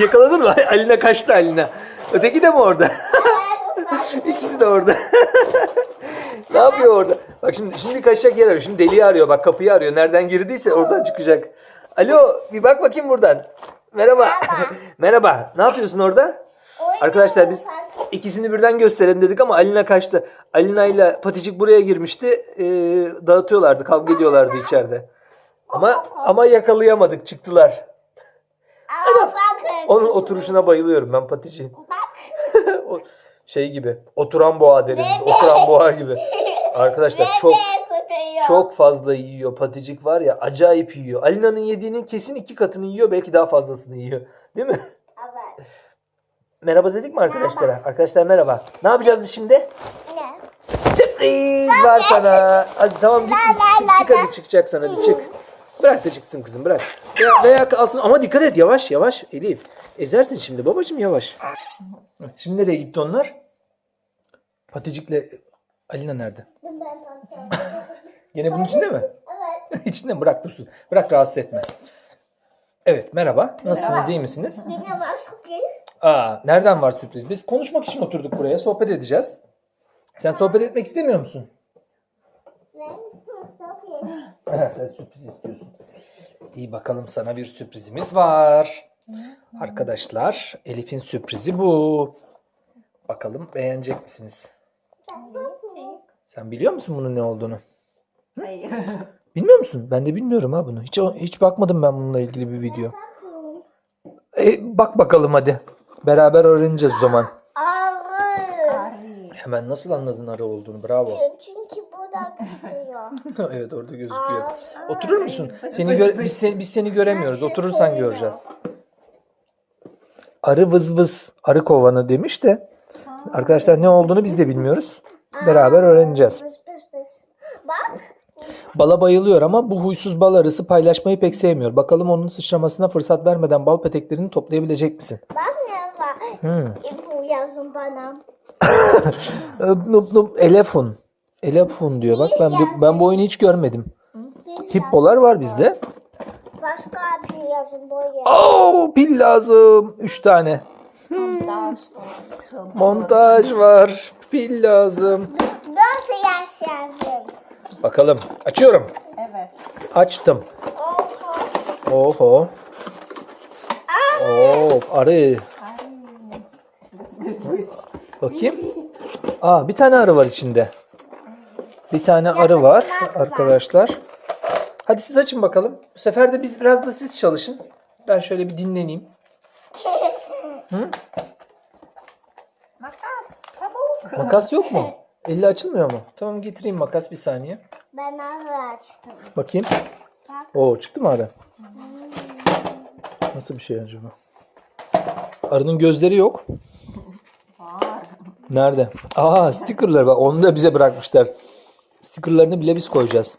Yakaladın mı? Alina kaçtı Alina. Öteki de mi orada? İkisi de orada. ne yapıyor orada? Bak şimdi şimdi kaçacak yer arıyor. Şimdi deliği arıyor. Bak kapıyı arıyor. Nereden girdiyse oradan çıkacak. Alo bir bak bakayım buradan. Merhaba. Merhaba. Ne yapıyorsun orada? Arkadaşlar biz ikisini birden gösterelim dedik ama Alina kaçtı. Alina ile Paticik buraya girmişti. Ee, dağıtıyorlardı, kavga ediyorlardı içeride. Ama ama yakalayamadık, çıktılar. Ama bakın. Onun oturuşuna bayılıyorum ben Paticik'in. Bak. O şey gibi, oturan boğa deriz. biz, Oturan boğa gibi. Arkadaşlar çok Bebek oturuyor. çok fazla yiyor. Paticik var ya, acayip yiyor. Alina'nın yediğinin kesin iki katını yiyor, belki daha fazlasını yiyor. Değil mi? Evet. Merhaba dedik mi arkadaşlara? Arkadaşlar merhaba. Ne yapacağız biz şimdi? Ne? Sürpriz var sana. Hadi tamam git La, la, çık, çık la, hadi çıkacaksın hadi çık. Bırak da çıksın kızım bırak. Veya, veya alsın ama dikkat et yavaş yavaş Elif. Ezersin şimdi babacığım yavaş. Şimdi nereye gitti onlar? Paticikle Alina nerede? Gene bunun içinde mi? Evet. İçinde mi? Bırak dursun. Bırak rahatsız etme. Evet merhaba. Nasılsınız iyi misiniz? Benim var sürpriz. Aa nereden var sürpriz? Biz konuşmak için oturduk buraya sohbet edeceğiz. Sen sohbet etmek istemiyor musun? Sen sürpriz istiyorsun. İyi bakalım sana bir sürprizimiz var. Arkadaşlar Elif'in sürprizi bu. Bakalım beğenecek misiniz? Sen biliyor musun bunun ne olduğunu? Hayır. Bilmiyor musun? Ben de bilmiyorum ha bunu. Hiç hiç bakmadım ben bununla ilgili bir video. E, bak bakalım hadi. Beraber öğreneceğiz o zaman. Arı. Hemen nasıl anladın arı olduğunu? Bravo. Çünkü burada gözüküyor. evet orada gözüküyor. Oturur musun? Seni gö- biz, seni, biz seni göremiyoruz. Oturursan göreceğiz. Arı vız vız arı kovanı demiş de arkadaşlar ne olduğunu biz de bilmiyoruz. Beraber öğreneceğiz. Pıs pıs pıs. Bak. Bala bayılıyor ama bu huysuz bal arısı paylaşmayı pek sevmiyor. Bakalım onun sıçramasına fırsat vermeden bal peteklerini toplayabilecek misin? Bak ne var. Hmm. Bu yazın bana. Nup nup elefun. Elefun diyor. Bak ben ben bu oyunu hiç görmedim. Hippolar var bizde. Başka bir yazın boyu. Oo pil lazım. Üç tane. Montaj. Montaj var. Pil lazım. Dört yaş yazın. Bakalım. Açıyorum. Evet. Açtım. Oho. Oho. Oo, arı. Bakayım. Aa bir tane arı var içinde. Bir tane arı var arkadaşlar. Hadi siz açın bakalım. Bu sefer de biz biraz da siz çalışın. Ben şöyle bir dinleneyim. Makas. Çabuk. Makas yok mu? Elle açılmıyor mu? Tamam getireyim makas bir saniye. Ben arı açtım. Bakayım. Oo çıktı mı arı? Nasıl bir şey acaba? Arının gözleri yok. Var. Nerede? Aa stickerlar bak onu da bize bırakmışlar. Stickerlarını bile biz koyacağız.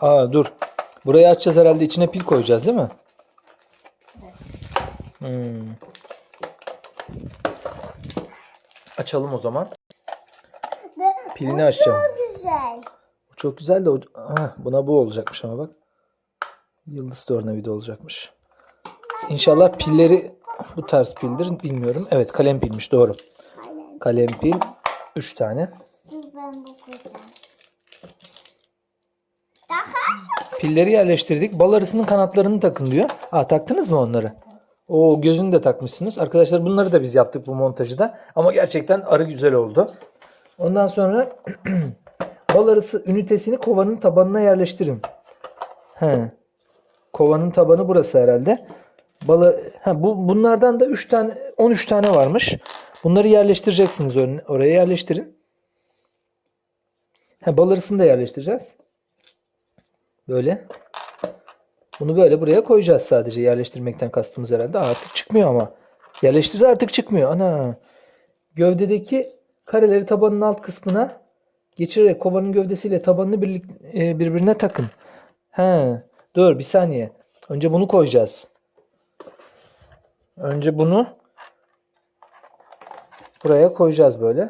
Aa dur. Burayı açacağız herhalde içine pil koyacağız değil mi? Hmm. Açalım o zaman. Pilini açacağım. Çok güzel. Çok güzel de o- ha, buna bu olacakmış ama bak. Yıldız tornavida olacakmış. İnşallah pilleri bu tarz pildir bilmiyorum. Evet kalem pilmiş doğru. Kalem pil 3 tane. Pilleri yerleştirdik. Bal arısının kanatlarını takın diyor. Aa taktınız mı onları? O gözünü de takmışsınız. Arkadaşlar bunları da biz yaptık bu montajı da. Ama gerçekten arı güzel oldu. Ondan sonra bal arısı ünitesini kovanın tabanına yerleştirin. He. Kovanın tabanı burası herhalde. Bala, ha, bu, bunlardan da 3 tane 13 tane varmış. Bunları yerleştireceksiniz oraya yerleştirin. Ha, bal arısını da yerleştireceğiz. Böyle. Bunu böyle buraya koyacağız sadece. Yerleştirmekten kastımız herhalde. Artık çıkmıyor ama. Yerleştirdi artık çıkmıyor. Ana. Gövdedeki kareleri tabanın alt kısmına geçirerek kovanın gövdesiyle tabanını birlik, e, birbirine takın. He. Dur bir saniye. Önce bunu koyacağız. Önce bunu buraya koyacağız böyle.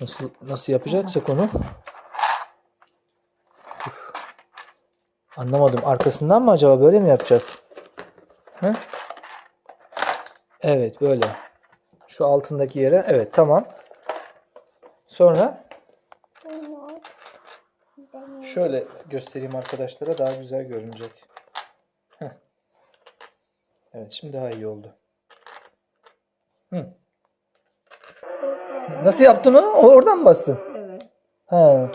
Nasıl nasıl yapacaksak onu. Dur. Anlamadım. Arkasından mı acaba böyle mi yapacağız? Hı? Evet böyle. Şu altındaki yere. Evet tamam. Sonra. Şöyle göstereyim arkadaşlara daha güzel görünecek. Heh. Evet şimdi daha iyi oldu. Hı. Nasıl yaptın onu? Oradan mı bastın? Evet. Ha.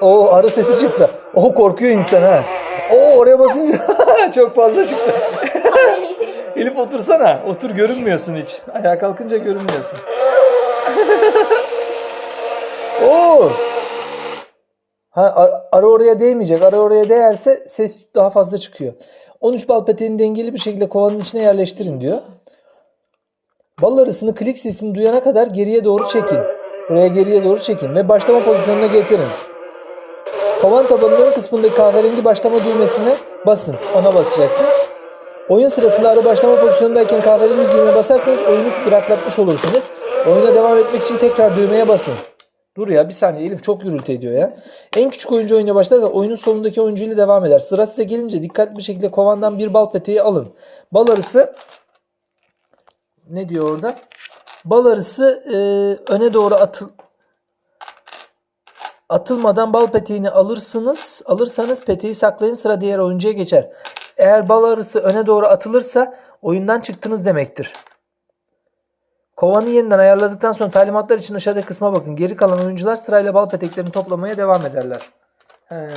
O arı sesi çıktı. O korkuyor insan ha. O oraya basınca çok fazla çıktı. Elif otursana. Otur görünmüyorsun hiç. Ayağa kalkınca görünmüyorsun. Oo. Ha, ar- arı oraya değmeyecek. Arı oraya değerse ses daha fazla çıkıyor. 13 bal peteğini dengeli bir şekilde kovanın içine yerleştirin diyor. Bal arısını klik sesini duyana kadar geriye doğru çekin. Buraya geriye doğru çekin ve başlama pozisyonuna getirin. Kovan tabanının ön kısmındaki kahverengi başlama düğmesine basın. Ona basacaksın. Oyun sırasında arı başlama pozisyonundayken kahverengi düğmeye basarsanız oyunu bıraklatmış olursunuz. Oyuna devam etmek için tekrar düğmeye basın. Dur ya bir saniye Elif çok gürültü ediyor ya. En küçük oyuncu oyuna başlar ve oyunun sonundaki oyuncu ile devam eder. Sıra size gelince dikkatli bir şekilde kovandan bir bal peteği alın. Bal arısı ne diyor orada? Bal arısı e, öne doğru atıl atılmadan bal peteğini alırsınız. Alırsanız peteği saklayın sıra diğer oyuncuya geçer. Eğer bal arısı öne doğru atılırsa oyundan çıktınız demektir. Kovanı yeniden ayarladıktan sonra talimatlar için aşağıdaki kısma bakın. Geri kalan oyuncular sırayla bal peteklerini toplamaya devam ederler. He.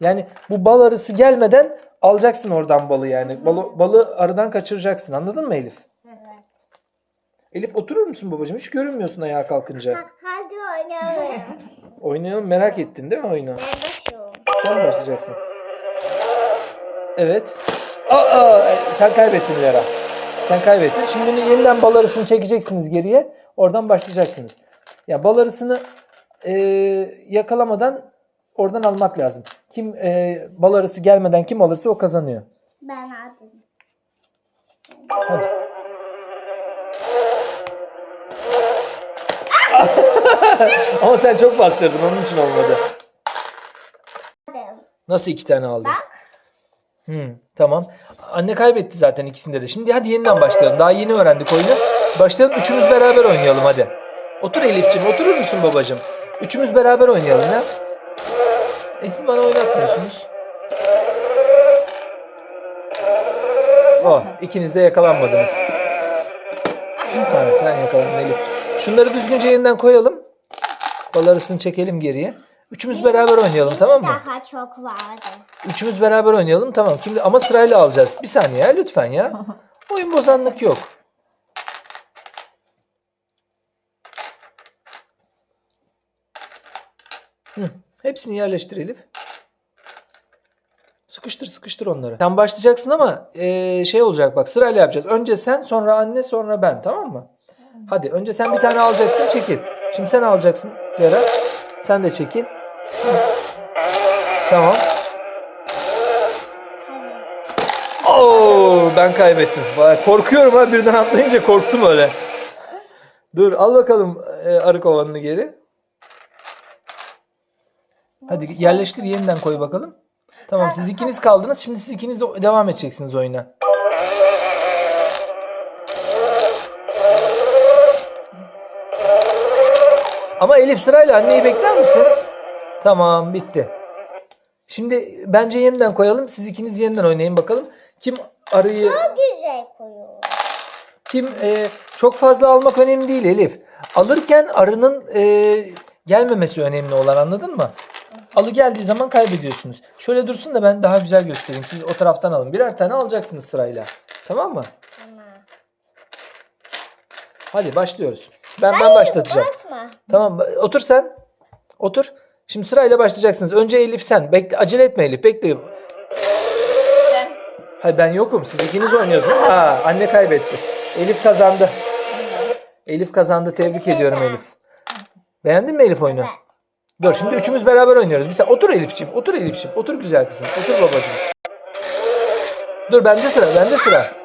Yani bu bal arısı gelmeden alacaksın oradan balı yani. Balı, balı arıdan kaçıracaksın. Anladın mı Elif? Evet. Elif oturur musun babacığım? Hiç görünmüyorsun ayağa kalkınca. Hadi oynayalım. Oynayalım merak ettin değil mi oyunu? mi başlayacaksın? Evet. Aa, sen kaybettin Vera. Sen kaybettin. Şimdi bunu yeniden bal arısını çekeceksiniz geriye. Oradan başlayacaksınız. Ya bal arısını e, yakalamadan oradan almak lazım. Kim e, bal arısı gelmeden kim alırsa o kazanıyor. Ben aldım. Hadi. Ama sen çok bastırdın onun için olmadı. Nasıl iki tane aldın? Bak. Hmm, tamam. Anne kaybetti zaten ikisinde de. Şimdi hadi yeniden başlayalım. Daha yeni öğrendik oyunu. Başlayalım. Üçümüz beraber oynayalım hadi. Otur Elif'ciğim. Oturur musun babacığım? Üçümüz beraber oynayalım ya. E siz bana oynatmıyorsunuz. Oh, ikiniz de yakalanmadınız. Ha, sen yakalandın Elif. Şunları düzgünce yeniden koyalım. Bal arasını çekelim geriye. Üçümüz beraber oynayalım tamam mı? Daha çok vardı. Üçümüz beraber oynayalım tamam. Şimdi ama sırayla alacağız. Bir saniye ya, lütfen ya. Oyun bozanlık yok. Hı, hepsini yerleştir Elif. Sıkıştır sıkıştır onları. Sen başlayacaksın ama eee, şey olacak bak sırayla yapacağız. Önce sen sonra anne sonra ben tamam mı? Hadi önce sen bir tane alacaksın çekil. Şimdi sen alacaksın Vera. Sen de çekil. Tamam. Oo, ben kaybettim. Korkuyorum ha birden atlayınca korktum öyle. Dur al bakalım e, arı kovanını geri. Hadi yerleştir yeniden koy bakalım. Tamam siz ikiniz kaldınız. Şimdi siz ikiniz de devam edeceksiniz oyuna. Ama Elif sırayla anneyi bekler misin? Tamam bitti. Şimdi bence yeniden koyalım. Siz ikiniz yeniden oynayın bakalım. Kim arıyı Çok güzel koyuyor. kim e, çok fazla almak önemli değil Elif. Alırken arının e, gelmemesi önemli olan anladın mı? Alı geldiği zaman kaybediyorsunuz. Şöyle dursun da ben daha güzel göstereyim. Siz o taraftan alın. Birer tane alacaksınız sırayla. Tamam mı? Tamam. Hadi başlıyoruz. Ben ben başlatacağım. Basma. Tamam otur sen. Otur. Şimdi sırayla başlayacaksınız. Önce Elif sen. Bekle, acele etme Elif. Bekle. Sen. Hayır ben yokum. Siz ikiniz oynuyorsunuz. Ha, anne kaybetti. Elif kazandı. Elif kazandı. Tebrik ediyorum Elif. Beğendin mi Elif oyunu? Dur şimdi üçümüz beraber oynuyoruz. Bir saniye. Otur Elif'ciğim. Otur Elif'ciğim. Otur güzel kızım. Otur babacığım. Dur bende sıra. Bende sıra.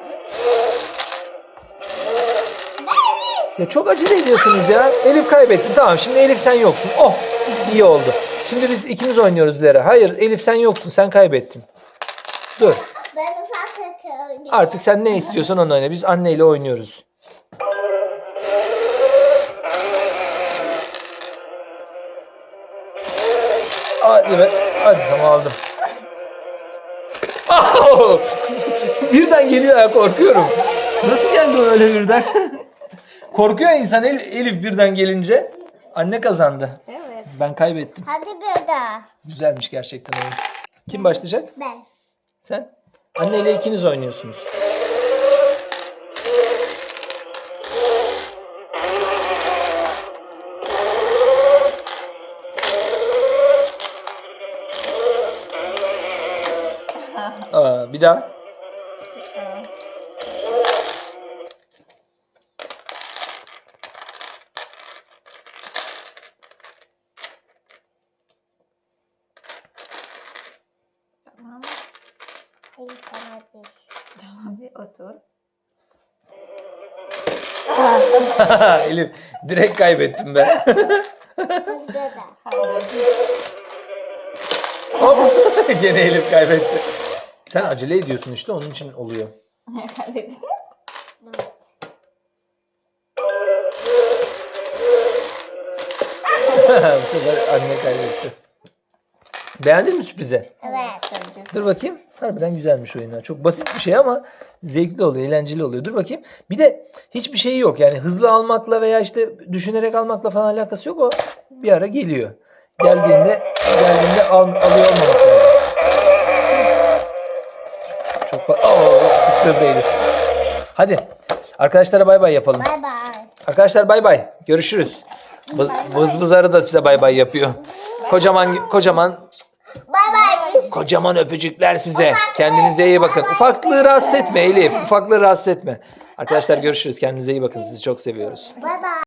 Ya çok acele ediyorsunuz ya. Elif kaybetti. Tamam şimdi Elif sen yoksun. Oh iyi oldu. Şimdi biz ikimiz oynuyoruz Lera. Hayır Elif sen yoksun. Sen kaybettin. Dur. Ben ufak takıyorum. Artık sen ne istiyorsan onu oyna. Biz anneyle oynuyoruz. Hadi be. Hadi tamam aldım. Oh! birden geliyor ya korkuyorum. Nasıl geldi öyle birden? Korkuyor insan El- Elif birden gelince. Anne kazandı. Evet. Ben kaybettim. Hadi bir daha. Güzelmiş gerçekten oyun. Kim başlayacak? Ben. Sen? Anneyle ikiniz oynuyorsunuz. Aa, bir daha. Elif hadi. Tamam bir otur. Elif direkt kaybettim ben. Hop. Gene Elif kaybetti. Sen acele ediyorsun işte onun için oluyor. Bu sefer anne kaybetti. Beğendin mi sürprizi? Evet. Dur bakayım. Harbiden güzelmiş oyunlar. Çok basit bir şey ama zevkli oluyor, eğlenceli oluyor. Dur bakayım. Bir de hiçbir şey yok. Yani hızlı almakla veya işte düşünerek almakla falan alakası yok. O bir ara geliyor. Geldiğinde geldiğinde al, alıyor olmamak lazım. Çok fazla. Oo, Elif. Hadi. Arkadaşlara bay bay yapalım. Bay bay. Arkadaşlar bay bay. Görüşürüz. Vız, vız vız arı da size bay bay yapıyor. Kocaman kocaman. Kocaman öpücükler size. Kendinize iyi bakın. Ufaklığı rahatsız etme Elif. Ufaklığı rahatsız etme. Arkadaşlar görüşürüz. Kendinize iyi bakın. Sizi çok seviyoruz. Bay bay.